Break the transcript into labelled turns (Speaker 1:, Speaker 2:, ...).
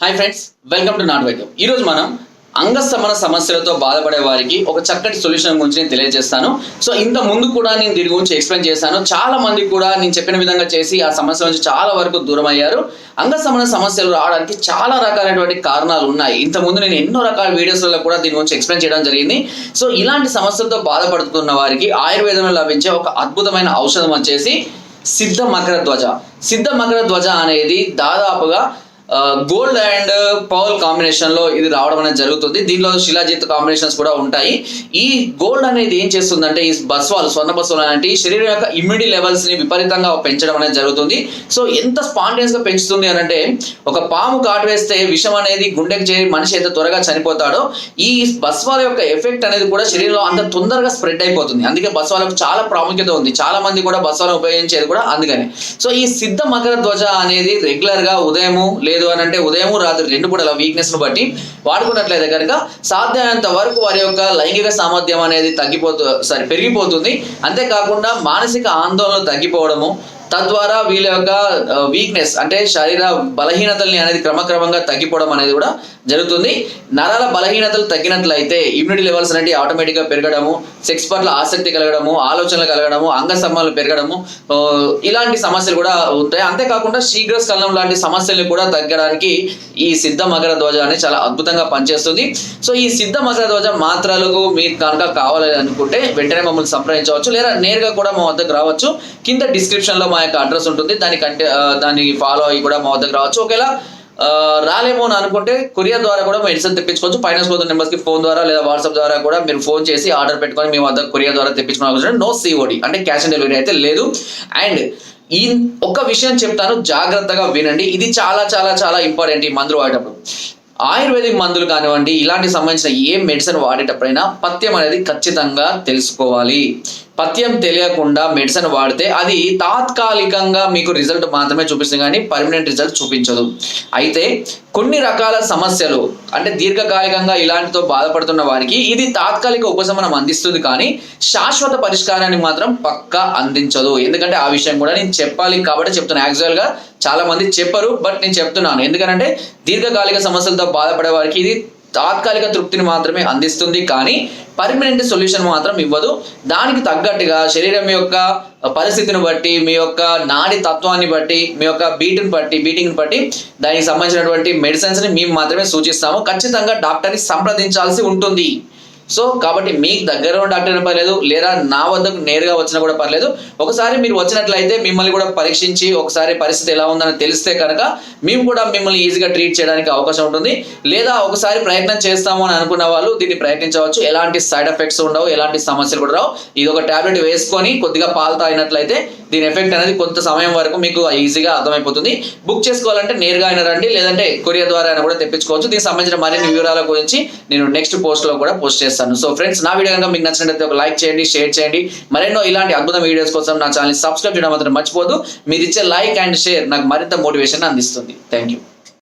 Speaker 1: Hi friends welcome to నాట్ వైద్యం ఈరోజు మనం అంగస్తమన సమస్యలతో బాధపడే వారికి ఒక చక్కటి సొల్యూషన్ గురించి నేను తెలియజేస్తాను. సో ఇంత ముందు కూడా నేను దీని గురించి ఎక్స్ప్లెయిన్ చేశాను. చాలా మంది కూడా నేను చెప్పిన విధంగా చేసి ఆ సమస్య నుంచి చాలా వరకు దూరం అయ్యారు అంగస్తమన సమస్యలు రావడానికి చాలా రకాలైనటువంటి కారణాలు ఉన్నాయి. ఇంత ముందు నేను ఎన్నో రకాల వీడియోస్లలో కూడా దీని గురించి ఎక్స్ప్లెయిన్ చేయడం జరిగింది. సో ఇలాంటి సమస్యలతో బాధపడుతున్న వారికి ఆయుర్వేదంలో లభించే ఒక అద్భుతమైన ఔషధం వచ్చేసి సిద్ధ మకర ధ్వజ. సిద్ధ మకర ధ్వజ అనేది దాదాపుగా గోల్డ్ అండ్ పౌల్ కాంబినేషన్లో ఇది రావడం అనేది జరుగుతుంది. దీనిలో శిలాజిత్ కాంబినేషన్స్ కూడా ఉంటాయి. ఈ గోల్డ్ అనేది ఏం చేస్తుందంటే ఈ బస్వాలు స్వర్ణ బస్వాలు అనేవి శరీరం యొక్క ఇమ్యూనిటీ లెవెల్స్ని విపరీతంగా పెంచడం అనేది జరుగుతుంది. సో ఎంత స్పాంటేనియస్గా పెంచుతుంది అని అంటే ఒక పాము కాటు వేస్తే విషం అనేది గుండెకి చేరి మనిషి ఎంత త్వరగా చనిపోతాడో ఈ బస్వాల యొక్క ఎఫెక్ట్ అనేది కూడా శరీరంలో అంత తొందరగా స్ప్రెడ్ అయిపోతుంది. అందుకే బస్వాలకు చాలా ప్రాముఖ్యత ఉంది. చాలా మంది కూడా బస్వాలను ఉపయోగించేది కూడా అందుకనే. సో ఈ సిద్ధ మకర ధ్వజ అనేది రెగ్యులర్గా ఉదయము లేదు అని అంటే ఉదయము రాత్రి రెండు పూటల వీక్నెస్ను బట్టి వాడుకున్నట్లయితే కనుక సాధ్యమైనంత వరకు వారి యొక్క లైంగిక సామర్థ్యం అనేది తగ్గిపోతు సారీ పెరిగిపోతుంది. అంతేకాకుండా మానసిక ఆందోళన తగ్గిపోవడము తద్వారా వీళ్ళ యొక్క వీక్నెస్ అంటే శరీర బలహీనతల్ని అనేది క్రమక్రమంగా తగ్గిపోవడం అనేది కూడా జరుగుతుంది. నరాల బలహీనతలు తగ్గినట్లయితే ఇమ్యూనిటీ లెవెల్స్ అనేవి ఆటోమేటిక్గా పెరగడము సెక్స్ పట్ల ఆసక్తి కలగడము ఆలోచనలు కలగడము అంగస్తంభాలు పెరగడము ఇలాంటి సమస్యలు కూడా ఉంటాయి. అంతేకాకుండా శీఘ్రస్ఖలనం లాంటి సమస్యల్ని కూడా తగ్గడానికి ఈ సిద్ధ మకర ధ్వజ అనేది చాలా అద్భుతంగా పనిచేస్తుంది. సో ఈ సిద్ధ మకర ధ్వజ మాత్రలకు మీకు కనుక కావాలి అనుకుంటే వెంటనే మమ్మల్ని సంప్రదించవచ్చు. లేదా నేరుగా కూడా మా వద్దకు రావచ్చు. కింద డిస్క్రిప్షన్లో మా మా యొక్క అడ్రస్ ఉంటుంది. దానికంటే కంటే దాన్ని ఫాలో అయ్యి కూడా మా దగ్గర రావచ్చు. ఒకవేళ రాలేమో అని అనుకుంటే కొరియర్ ద్వారా కూడా మెడిసిన్ తెప్పించుకోవచ్చు. ఫైనాన్స్ పోతున్న నెంబర్స్కి ఫోన్ ద్వారా లేదా వాట్సాప్ ద్వారా కూడా మీరు ఫోన్ చేసి ఆర్డర్ పెట్టుకొని మీ వద్ద కొరియర్ ద్వారా తెప్పించుకోవాలి నో సిఓడి అంటే క్యాష్ ఆన్ డెలివరీ అయితే లేదు. అండ్ ఈ ఒక్క విషయం చెప్తాను. జాగ్రత్తగా వినండి. ఇది చాలా చాలా చాలా ఇంపార్టెంట్ ఈ మందులు వాడేటప్పుడు. ఆయుర్వేదిక్ మందులు కానివ్వండి ఇలాంటి సంబంధించిన ఏ మెడిసిన్ వాడేటప్పుడైనా పథ్యం అనేది ఖచ్చితంగా తెలుసుకోవాలి. పథ్యం తెలియకుండా మెడిసిన్ వాడితే అది తాత్కాలికంగా మీకు రిజల్ట్ మాత్రమే చూపిస్తుంది కానీ పర్మనెంట్ రిజల్ట్ చూపించదు. అయితే కొన్ని రకాల సమస్యలు అంటే దీర్ఘకాలికంగా ఇలాంటితో బాధపడుతున్న వారికి ఇది తాత్కాలిక ఉపశమనం అందిస్తుంది కానీ శాశ్వత పరిష్కారాన్ని మాత్రం పక్కా అందించదు. ఎందుకంటే ఆ విషయం కూడా నేను చెప్పాలి కాబట్టి చెప్తున్నాను యాక్చువల్గా చాలా మంది చెప్పరు బట్ నేను చెప్తున్నాను. ఎందుకంటే దీర్ఘకాలిక సమస్యలతో బాధపడే వారికి ఇది తాత్కాలిక తృప్తిని మాత్రమే అందిస్తుంది కానీ పర్మనెంట్ సొల్యూషన్ మాత్రం ఇవ్వదు. దానికి తగ్గట్టుగా శరీరం యొక్క పరిస్థితిని బట్టి మీ యొక్క నాడి తత్వాన్ని బట్టి మీ యొక్క బీట్ని బట్టి బీటింగ్ని బట్టి దానికి సంబంధించినటువంటి మెడిసిన్స్ని మేము మాత్రమే సూచిస్తాము. ఖచ్చితంగా డాక్టర్ని సంప్రదించాల్సి ఉంటుంది. సో కాబట్టి మీకు దగ్గర ఉన్న డాక్టర్ అయినా పర్లేదు లేదా నా వద్దకు నేరుగా వచ్చినా కూడా పర్లేదు. ఒకసారి మీరు వచ్చినట్లయితే మిమ్మల్ని కూడా పరీక్షించి ఒకసారి పరిస్థితి ఎలా ఉందని తెలిస్తే కనుక మేము కూడా మిమ్మల్ని ఈజీగా ట్రీట్ చేయడానికి అవకాశం ఉంటుంది. లేదా ఒకసారి ప్రయత్నం చేస్తాము అని అనుకున్న వాళ్ళు దీన్ని ప్రయత్నించవచ్చు. ఎలాంటి సైడ్ ఎఫెక్ట్స్ ఉండవు ఎలాంటి సమస్యలు కూడా రావు. ఇది ఒక టాబ్లెట్ వేసుకొని కొద్దిగా పాలు తాగినట్లయితే దీని ఎఫెక్ట్ అనేది కొంత సమయం వరకు మీకు ఈజీగా అర్థమైపోతుంది. బుక్ చేసుకోవాలంటే నేరుగా అయినా రండి లేదంటే కొరియర్ ద్వారా అయినా కూడా తెప్పించుకోవచ్చు. దీనికి సంబంధించిన మరిన్ని వివరాల గురించి నేను నెక్స్ట్ పోస్ట్లో కూడా పోస్ట్ చేస్తాను. సో ఫ్రెండ్స్ నా వీడియో కనుక మీకు నచ్చినట్లయితే ఒక లైక్ చేయండి షేర్ చేయండి. మరెన్నో ఇలాంటి అద్భుత వీడియోస్ కోసం నా ఛానల్ సబ్స్క్రైబ్ చేయడం మాత్రం మర్చిపోదు మీరు ఇచ్చే లైక్ అండ్ షేర్ నాకు మరింత మోటివేషన్ అందిస్తుంది. Thank you